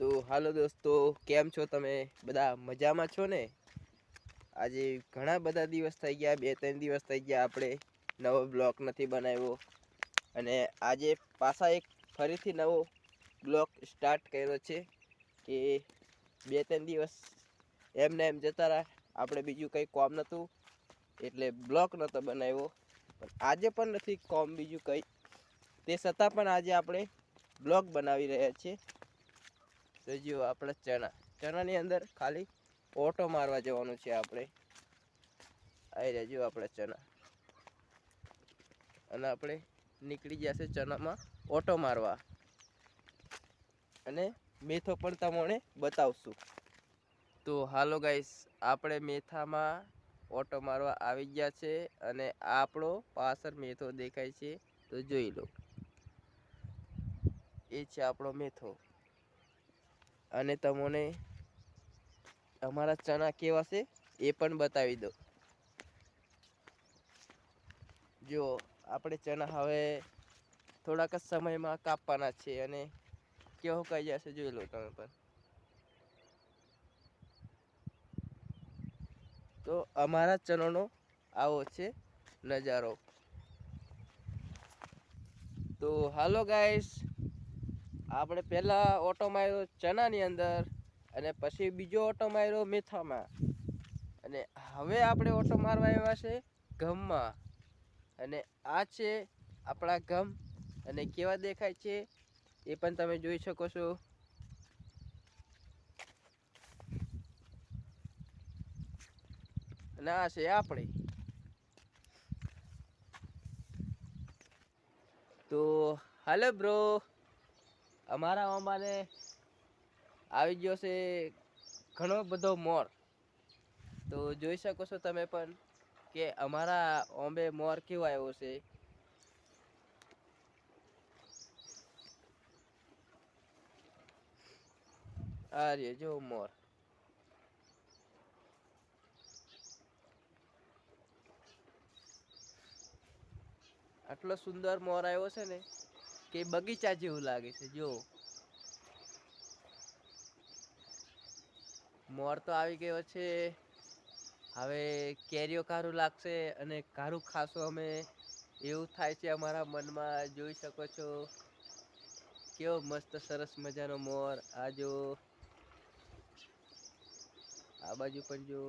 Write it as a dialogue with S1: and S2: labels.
S1: તો હાલો દોસ્તો, કેમ છો તમે? બધા મજામાં છો ને? આજે ઘણા બધા દિવસ થઈ ગયા, બે ત્રણ દિવસ થઈ ગયા આપણે નવો બ્લોક નથી બનાવ્યો. અને આજે પાછા એક ફરીથી નવો બ્લોક સ્ટાર્ટ કર્યો છે કે બે ત્રણ દિવસ એમને એમ જતા રહ્યા આપણે બીજું કંઈ કોમ નહોતું, એટલે બ્લોક નહોતો બનાવ્યો. પણ આજે પણ નથી કોમ બીજું કંઈ. તે છતાં પણ આજે આપણે બ્લોગ બનાવી રહ્યા છીએ. તો જો આપણે ચણા. ચણાની અંદર ખાલી ઓટો મારવા જવાનું છે આપણે. આવી રહ્યા જો આપણે ચણા. અને આપણે નીકળી જશે ચણામાં ઓટો મારવા. અને મેથો પણ તમને બતાવશું. તો હાલો ગાઈસ આપણે મેથામાં ઓટો મારવા આવી ગયા છે અને આપણો પાછળ મેથો દેખાય છે. તો જોઈ લો. એ છે આપણો મેથો. અને તમને અમારા ચણા કેવા છે એ પણ બતાવી દો જો આપણે ચણા હવે થોડાક સમયમાં કાપવાના છે અને કેવો કહી જશે જોઈ લો તમે પણ. તો અમારા ચણાનો આવો છે નજારો. તો હાલો ગાઈસ આપણે પહેલા ઓટો માર્યો ચણાની અંદર અને પછી બીજો ઓટો માર્યો મેથામાં. અને હવે આપણે ઓટો મારવા આવ્યા છે ઘમમાં અને આ છે આપણા ઘમ અને કેવા દેખાય છે એ પણ તમે જોઈ શકો છો. અને આ છે આપણે. તો હાલો બ્રો. અમારા અમારે આવી ગયો છે ઘણો બધો મોર. તો જોઈ શકો છો તમે પણ કે અમારા ઓંબે મોર કેવો આવ્યો છે. આ રહ્યો જો મોર. આટલો સુંદર મોર આવ્યો છે ને. કે બગીચા જેવું લાગે છે જો મોર તો આવી ગયો છે. હવે કેરીઓ કારું લાગશે અને કારું ખાશું અમે. એવું થાય છે અમારા મનમાં, જોઈ શકો છો. કેવો મસ્ત સરસ મજાનો મોર. આ જો આ બાજુ પણ જો